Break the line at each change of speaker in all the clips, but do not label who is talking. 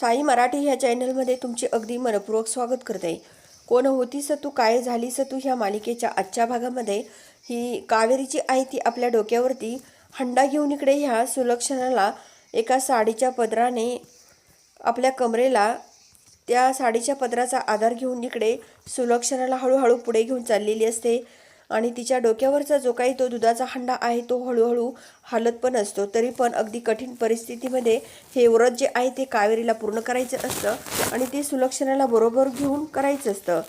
साई मराठी ह्या चॅनलमध्ये तुमचे अगदी मनपूर्वक स्वागत करते. कोण होतीस तू काय झालीस तू ह्या मालिकेच्या आजच्या भागामध्ये? ही कावेरीची आई ती आपल्या डोक्यावरती हंडा घेऊन इकडे ह्या सुलक्षणाला एका साडीच्या पदराने आपल्या कमरेला त्या साडीच्या पदराचा आधार घेऊन इकडे सुलक्षणाला हळूहळू पुढे घेऊन चाललेली असते. आणि तिच्या डोक्यावरचा जो काही तो दुधाचा हंडा आहे तो हळूहळू हालत पण असतो. तरी पण अगदी कठीण परिस्थितीमध्ये हे व्रत जे आहे ते कावेरीला पूर्ण करायचं असतं आणि ते सुलक्षणाला बरोबर घेऊन करायचं असतं.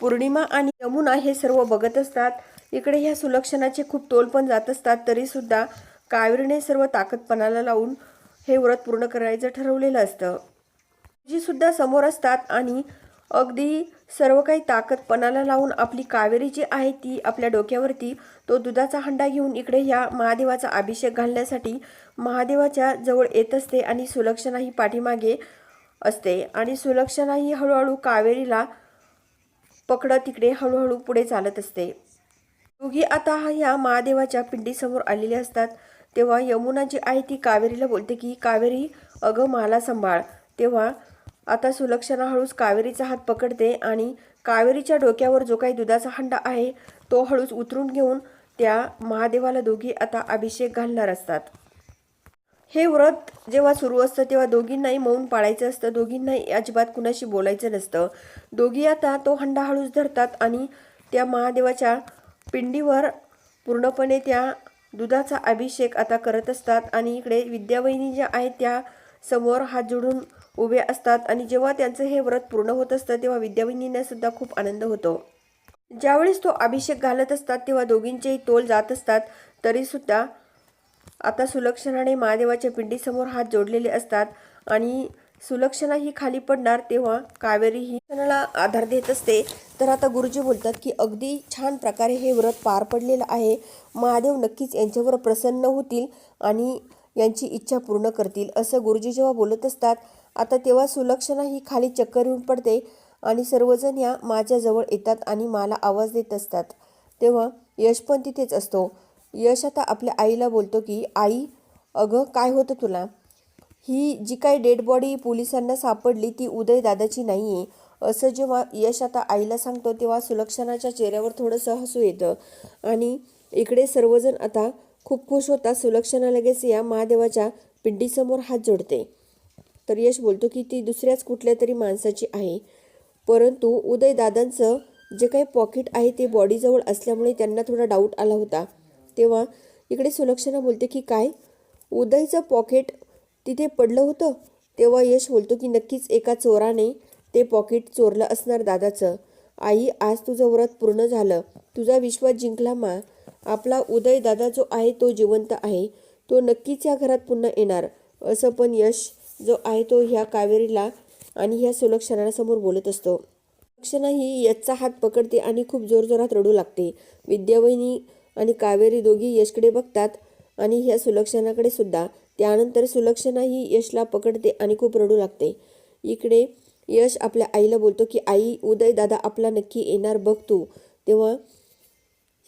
पौर्णिमा आणि यमुना हे सर्व बघत असतात. इकडे ह्या सुलक्षणाचे खूप तोल पण जात असतात. तरीसुद्धा कावेरीने सर्व ताकदपणाला लावून हे व्रत पूर्ण करायचं ठरवलेलं असतं. जी सुद्धा समोर असतात आणि अगदी सर्व काही ताकद पणाला लावून आपली कावेरी जी आहे ती आपल्या डोक्यावरती तो दुधाचा हंडा घेऊन इकडे ह्या महादेवाचा अभिषेक घालण्यासाठी महादेवाच्या जवळ येत असते आणि सुलक्षणा ही पाठीमागे असते. आणि सुलक्षणा ही हळूहळू कावेरीला पकडत तिकडे हळूहळू पुढे चालत असते. दोघी आता ह्या महादेवाच्या पिंडीसमोर आलेले असतात. तेव्हा यमुना जी आहे ती कावेरीला बोलते की कावेरी अगं मला सांभाळ. तेव्हा आता सुलक्षणा हळूच कावेरीचा हात पकडते आणि कावेरीच्या डोक्यावर जो काही दुधाचा हंडा आहे तो हळूच उतरून घेऊन त्या महादेवाला दोघी आता अभिषेक घालणार असतात. हे व्रत जेव्हा सुरू असतं तेव्हा दोघींनाही मौन पाळायचं असतं. दोघींनाही अजिबात कुणाशी बोलायचं नसतं. दोघी आता तो हंडा हळूच धरतात आणि त्या महादेवाच्या पिंडीवर पूर्णपणे त्या दुधाचा अभिषेक आता करत असतात. आणि इकडे विद्यावहिनी ज्या आहेत त्या समोर हात जोडून उभे असतात आणि जेव्हा त्यांचं हे व्रत पूर्ण होत असतं तेव्हा विद्यावहिनींना सुद्धा खूप आनंद होतो. ज्यावेळेस तो अभिषेक घालत असतात तेव्हा दोघींचेही तोल जात असतात. तरीसुद्धा आता सुलक्षणाने महादेवाच्या पिंडीसमोर हात जोडलेले असतात आणि सुलक्षणा ही खाली पडणार तेव्हा कावेरी ही क्षणाला आधार देत असते. तर आता गुरुजी बोलतात की अगदी छान प्रकारे हे व्रत पार पडलेलं आहे. महादेव नक्कीच यांच्यावर प्रसन्न होतील आणि यांची इच्छा पूर्ण करतील असं गुरुजी जेव्हा बोलत असतात आता तेव्हा सुलक्षणा ही खाली चक्कर येऊन पडते आणि सर्वजण या माझ्याजवळ येतात आणि मला आवाज देत असतात. तेव्हा यश पण तिथेच असतो. यश आता आपल्या आईला बोलतो की आई अगं काय होतं तुला? ही जी काही डेड बॉडी पोलिसांना सापडली ती उदय दादाची नाही आहे असं जेव्हा यश आता आईला सांगतो तेव्हा सुलक्षणाच्या चेहऱ्यावर थोडंसं हसू येतं. आणि इकडे सर्वजण आता खूप खुश होता. सुलक्षणा लगेच या महादेवाच्या पिंडीसमोर हात जोडते. तर यश बोलतो की ती दुसऱ्याच कुठल्या तरी माणसाची आहे. परंतु उदय दादांचं जे काही पॉकेट आहे ते बॉडीजवळ असल्यामुळे त्यांना थोडा डाऊट आला होता. तेव्हा इकडे सुलक्षणा बोलते की काय? उदयचं पॉकेट तिथे पडलं होतं? तेव्हा यश बोलतो की नक्कीच एका चोराने ते पॉकेट चोरलं असणार दादाचं. आई आज तुझं व्रत पूर्ण झालं. तुझा विश्वास जिंकला मा. आपला उदय दादा जो आहे तो जिवंत आहे तो नक्कीच या घरात पुन्हा येणार असं पण यश जो आहे तो ह्या कावेरीला आणि ह्या सुलक्षणासमोर बोलत असतो. सुलक्षणा ही यशचा हात पकडते आणि खूप जोरजोरात रडू लागते. विद्यावहिनी आणि कावेरी दोघी यशकडे बघतात आणि ह्या सुलक्षणाकडे सुद्धा. त्यानंतर सुलक्षणा ही यशला पकडते आणि खूप रडू लागते. इकडे यश आपल्या आईला बोलतो की आई उदय दादा आपला नक्की येणार बघ तू. तेव्हा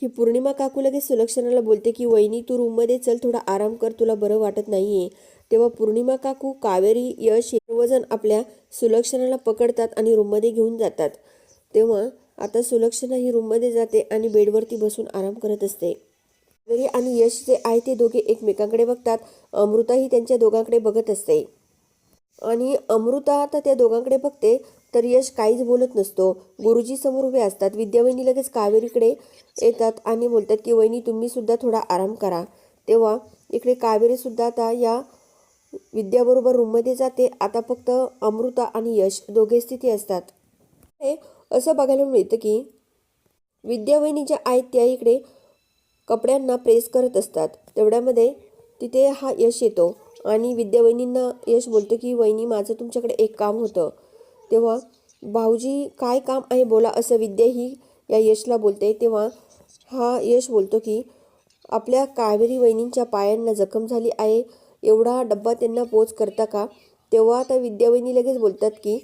ही पौर्णिमा काकू लगेच सुलक्षणाला बोलते की वहिनी तू रूममध्ये चल थोडा आराम कर तुला बरं वाटत नाहीये. तेव्हा पौर्णिमा काकू कावेरी यश सर्वजण आपल्या सुलक्षणाला पकडतात आणि रूममध्ये घेऊन जातात. तेव्हा आता सुलक्षणा ही रूममध्ये जाते आणि बेडवरती बसून आराम करत असते. कावेरी आणि यश जे आहे ते दोघे एकमेकांकडे बघतात. अमृताही त्यांच्या दोघांकडे बघत असते. आणि अमृता आता त्या दोघांकडे बघते. तर यश काहीच बोलत नसतो. गुरुजी समोर उभे असतात. विद्यावहिनी लगेच कावेरीकडे येतात आणि बोलतात की वहिनी तुम्ही सुद्धा थोडा आराम करा. तेव्हा इकडे कावेरी सुद्धा आता या विद्याबरोबर रूममध्ये जाते. आता फक्त अमृता आणि यश दोघे स्थिती असतात. हे असं बघायला मिळतं की विद्यावहिनी ज्या आहेत त्या इकडे कपड्यांना प्रेस करत असतात. तेवढ्यामध्ये तिथे हा यश येतो आणि विद्यावहिनींना यश बोलतो की वहिनी माझं तुमच्याकडे एक काम होतं. तेव्हा भाऊजी काय काम आहे बोला असं विद्या ही या यशला बोलते. तेव्हा हा यश बोलतो की आपल्या कावेरी वहिनींच्या पायांना जखम झाली आहे. एवढा डब्बा त्यांना पोच करता का? तेव्हा आता विद्यावहिनी लगेच बोलतात की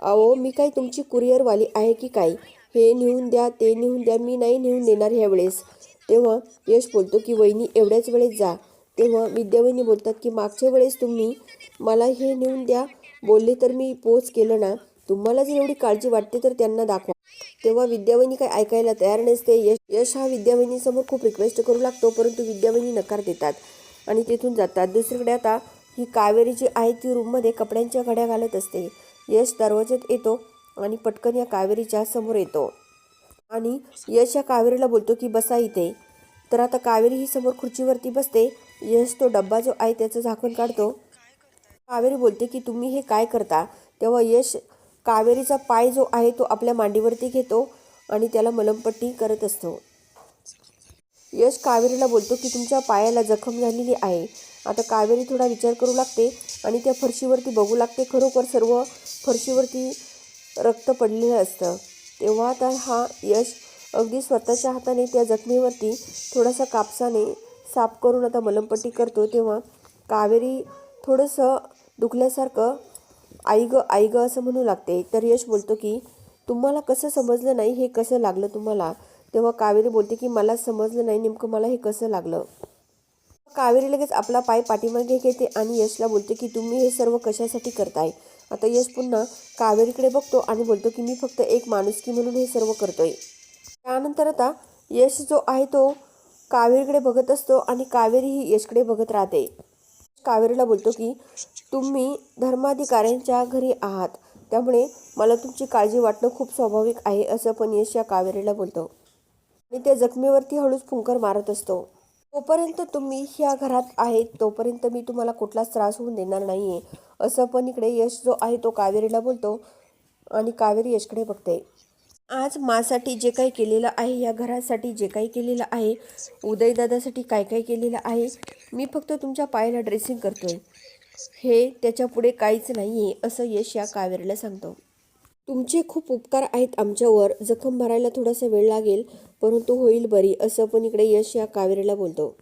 अहो मी काय तुमची कुरिअरवाली आहे की काय? हे नेऊन द्या ते नेऊन द्या मी नाही नेऊन देणार ह्या वेळेस तेव्हा यश बोलतो की वहिनी एवढ्याच वेळेस जा. तेव्हा विद्यावहिनी बोलतात की मागच्या वेळेस तुम्ही मला हे नेऊन द्या बोलले तर मी पोच केलं ना. तुम्हाला जर एवढी काळजी वाटते तर त्यांना दाखवा. तेव्हा विद्यावहिनी काय ऐकायला तयार नसते. यश यश हा विद्यावहिनीसमोर खूप रिक्वेस्ट करू लागतो परंतु विद्यावहिनी नकार देतात आणि तिथून जातात. दुसरीकडे आता ही कावेरी जी आहे ती रूममध्ये कपड्यांच्या घड्या घालत असते. यश दरवाज्यात येतो आणि पटकन या कावेरीच्या समोर येतो. आणि यश या कावेरीला बोलतो की बसा इथे. तर आता कावेरी ही समोर खुर्चीवरती बसते. यश तो डब्बा जो आहे त्याचं झाकण काढतो. कावेरी बोलते की तुम्ही हे काय करता? तेव्हा यश कावेरीचा पाय जो आहे तो आपल्या मांडीवरती घेतो आणि त्याला मलमपट्टी करत असतो. यश कावेरीला बोलतो की तुमच्या पायाला जखम झालेली आहे. आता कावेरी थोडा विचार करू लागते आणि त्या फरशीवरती बघू लागते. खरोखर सर्व फरशीवरती रक्त पडलेलं असतं. तेव्हा आता हा यश अगदी स्वतःच्या हाताने त्या जखमीवरती थोडासा कापसाने साफ करून आता मलमपट्टी करतो. तेव्हा कावेरी थोडंसं दुखल्यासारखं आई ग आई ग असं म्हणू लागते. तर यश बोलतो की तुम्हाला कसं समजलं नाही हे कसं लागलं तुम्हाला? तेव्हा कावेरी बोलते की मला समजलं नाही नेमकं मला हे कसं लागलं? कावेरी लगेच आपला पाय पाठीमागे घेते आणि यशला बोलते की तुम्ही हे सर्व कशासाठी करताय? आता यश पुन्हा कावेरीकडे बघतो आणि बोलतो की मी फक्त एक माणुसकी म्हणून हे सर्व करतोय. त्यानंतर आता यश जो आहे तो कावेरीकडे बघत असतो आणि कावेरी ही यशकडे बघत राहते. कावेरीला बोलतो की तुम्ही धर्माधिकाऱ्यांच्या घरी आहात. त्यामुळे मला तुमची काळजी वाटणं खूप स्वाभाविक आहे असं पण यश या कावेरीला बोलतो. आणि त्या जखमीवरती हळूच फुंकर मारत असतो. तोपर्यंत तुम्ही ह्या घरात आहेत तोपर्यंत मी तुम्हाला कुठलाच त्रास होऊन देणार नाही आहे असं पण इकडे यश जो आहे तो कावेरीला बोलतो आणि कावेरी यशकडे बघते. आज मासाठी जे काही केलेलं आहे या घरासाठी जे काही केलेलं आहे उदयदादासाठी काय काय केलेलं आहे मी फक्त तुमच्या पायाला ड्रेसिंग करतोय. हे त्याच्यापुढे काहीच नाही आहे असं यश या कावेरीला सांगतो. तुमचे खूप उपकार आहेत आमच्यावर जखम भरायला थोडासा वेळ लागेल परंतु होईल बरी असं पण इकडे यश या कावेरीला बोलतो.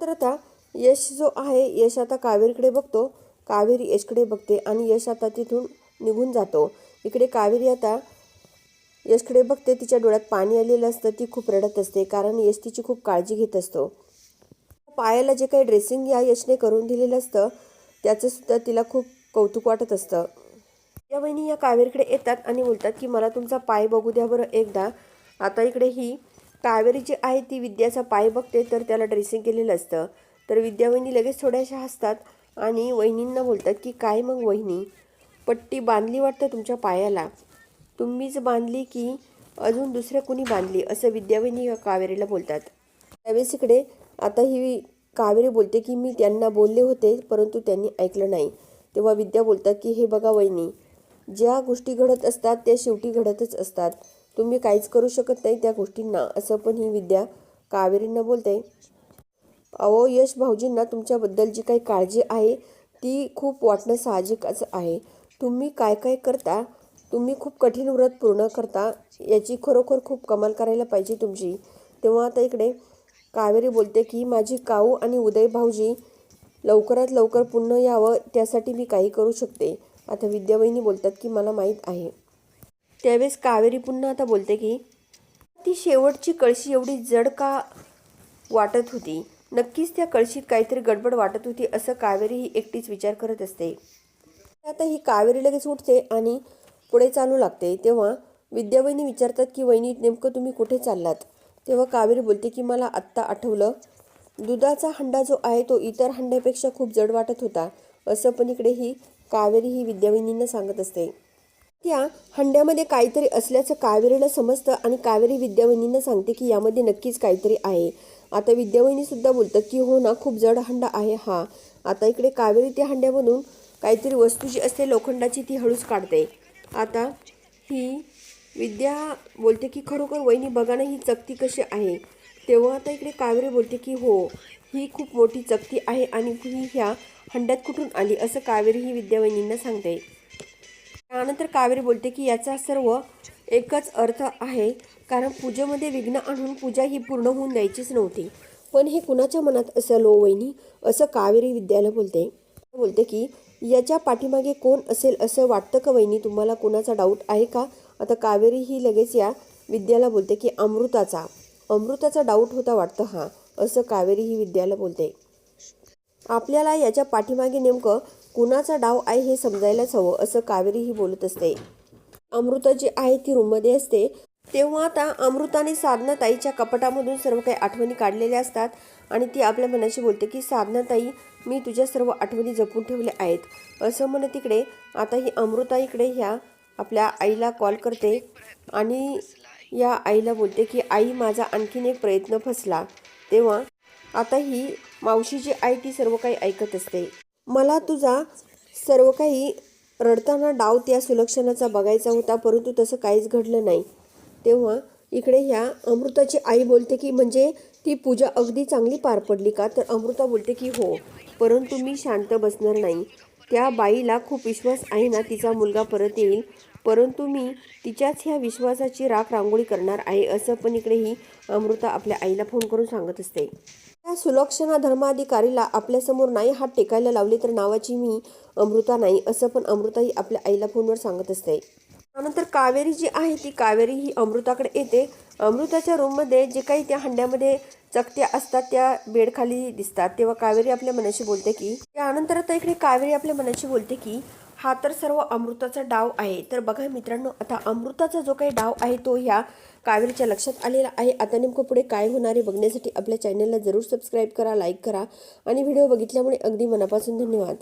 तर आता यश जो आहे यश आता कावेरीकडे बघतो कावेरी यशकडे बघते आणि यश आता तिथून निघून जातो. इकडे कावेरी आता यशकडे बघते तिच्या डोळ्यात पाणी आलेलं असतं ती खूप रडत असते कारण यश तिची खूप काळजी घेत असतो. पायाला जे काही ड्रेसिंग या यशने करून दिलेलं असतं त्याचं सुद्धा तिला खूप कौतुक वाटत असतं. या वहिनी या कावेरीकडे येतात आणि बोलतात की मला तुमचा पाय बघू द्या बरं एकदा. आता इकडे ही कावेरी जी आहे ती विद्याचा पाय बघते तर त्याला ड्रेसिंग केलेलं असतं. तर विद्यावहिनी लगेच थोड्याशा हसतात आणि वहिनींना बोलतात की काय मग वहिनी? पट्टी बांधली वाटतं तुमच्या पायाला. तुम्हीच बांधली की अजून दुसऱ्या कुणी बांधली? असं विद्यावहिनी कावेरीला बोलतात. त्यावेळेस इकडे आता ही कावेरी बोलते की मी त्यांना बोलले होते परंतु त्यांनी ऐकलं नाही. तेव्हा विद्या बोलतात की हे बघा वहिनी ज्या गोष्टी घडत असतात त्या शेवटी घडतच असतात. तुम्ही काहीच करू शकत नाही त्या गोष्टींना. असं पण ही विद्या कावेरींना बोलते. अहो यश भाऊजींना तुमच्याबद्दल जी काही काळजी आहे ती खूप वाटणं साहजिकच आहे. तुम्ही काय काय करता तुम्ही खूप कठीण व्रत पूर्ण करता याची खरोखर खूप कमाल करायला पाहिजे तुमची. तेव्हा आता इकडे कावेरी बोलते की माझी काऊ आणि उदय भाऊजी लवकरात लवकर पुन्हा यावं त्यासाठी मी काही करू शकते. आता विद्यावहिनी बोलतात की मला माहीत आहे. त्यावेळेस कावेरी पुन्हा आता बोलते की ती शेवटची कळशी एवढी जड का वाटत होती? नक्कीच त्या कळशीत काहीतरी गडबड वाटत होती असं कावेरी ही एकटीच विचार करत असते. आता ही कावेरी लगेच उठते आणि पुढे चालू लागते. तेव्हा विद्यावहिनी विचारतात की वहिनी नेमकं तुम्ही कुठे चाललात? तेव्हा कावेरी बोलते की मला आत्ता आठवलं. दुधाचा हंडा जो आहे तो इतर हंड्यापेक्षा खूप जड वाटत होता. असं पण इकडे ही कावेरी ही विद्यावहिनींना सांगत असते. त्या हंड्यामध्ये काहीतरी असल्याचं कावेरीला समजतं आणि कावेरी विद्यावहिनींना सांगते की यामध्ये नक्कीच काहीतरी आहे. आता विद्यावहिनीसुद्धा बोलतात की हो ना खूप जड हंडा आहे हा. आता इकडे कावेरी त्या हंड्यामधून काहीतरी वस्तू जी असते लोखंडाची ती हळूच काढते. आता ही विद्या बोलते की खरोखर वहिनी बघा ना ही चकती कशी आहे? तेव्हा आता इकडे कावेरी बोलते की हो ही खूप मोठी चकती आहे आणि ही ह्या हंड्यात कुठून आली? असं कावेरी ही विद्यावहिनींना सांगते. त्यानंतर कावेरी बोलते की याचा सर्व एकच अर्थ आहे कारण पूजेमध्ये विघ्न आणून पूजा ही पूर्ण होऊन द्यायचीच नव्हती. पण हे कुणाच्या मनात असं लो वहिनी? असं कावेरी विद्याला बोलते. बोलते की याच्या पाठीमागे कोण असेल असं वाटतं का वहिनी? तुम्हाला कुणाचा डाऊट आहे का? आता कावेरी ही लगेच या विद्याला बोलते की अमृताचा. अमृताचा डाऊट होता वाटतं हा. असं कावेरी ही विद्याला बोलते. आपल्याला याच्या पाठीमागे नेमकं कुणाचा डाव आहे हे समजायलाच हवं असं कावेरी ही बोलत असते. अमृता जी आहे ती रूममध्ये असते. तेव्हा आता अमृताने साधनाताईच्या कपाटामधून सर्व काही आठवणी काढलेल्या असतात आणि ती आपल्या मनाशी बोलते की साधनाताई मी तुझ्या सर्व आठवणी जपून ठेवल्या आहेत. असं म्हणत तिकडे. आता ही अमृता इकडे ह्या आपल्या आईला कॉल करते आणि या आईला बोलते की आई माझा आणखीन एक प्रयत्न फसला. तेव्हा आता ही मावशी जी ती सर्व काही ऐकत असते. मला तुझा सर्व काही रडताना डाव त्या सुलक्षणाचा बघायचा होता परंतु तसं काहीच घडलं नाही. तेव्हा इकडे ह्या अमृताची आई बोलते की म्हणजे ती पूजा अगदी चांगली पार पडली का? तर अमृता बोलते की हो परंतु मी शांत बसणार नाही. त्या बाईला खूप विश्वास आहे ना तिचा मुलगा परत येईल. परंतु मी तिच्याच ह्या विश्वासाची राख रांगोळी करणार आहे असं पण इकडेही अमृता आपल्या आईला फोन करून सांगत असते. त्या सुलक्षणा धर्माधिकारीला आपल्यासमोर नाही हात टेकायला लावले तर नावाची मी अमृता नाही असं पण अमृता ही आपल्या आईला फोनवर सांगत असते. त्यानंतर कावेरी जी आहे ती कावेरी ही अमृताकडे येते. अमृताच्या रूममध्ये जे काही त्या हंड्यामध्ये चकत्या असतात त्या बेडखाली दिसतात. तेव्हा कावेरी आपल्या मनाशी बोलते की त्यानंतर आता इकडे कावेरी आपल्या मनाशी बोलते की हा तर सर्व अमृताचा डाव आहे. तर बघा मित्रांनो आता अमृताचा जो काही डाव आहे तो ह्या कावेरीच्या लक्षात आलेला आहे. आता नेमकं पुढे काय होणार आहे बघण्यासाठी आपल्या चॅनलला जरूर सबस्क्राईब करा लाईक करा आणि व्हिडिओ बघितल्यामुळे अगदी मनापासून धन्यवाद.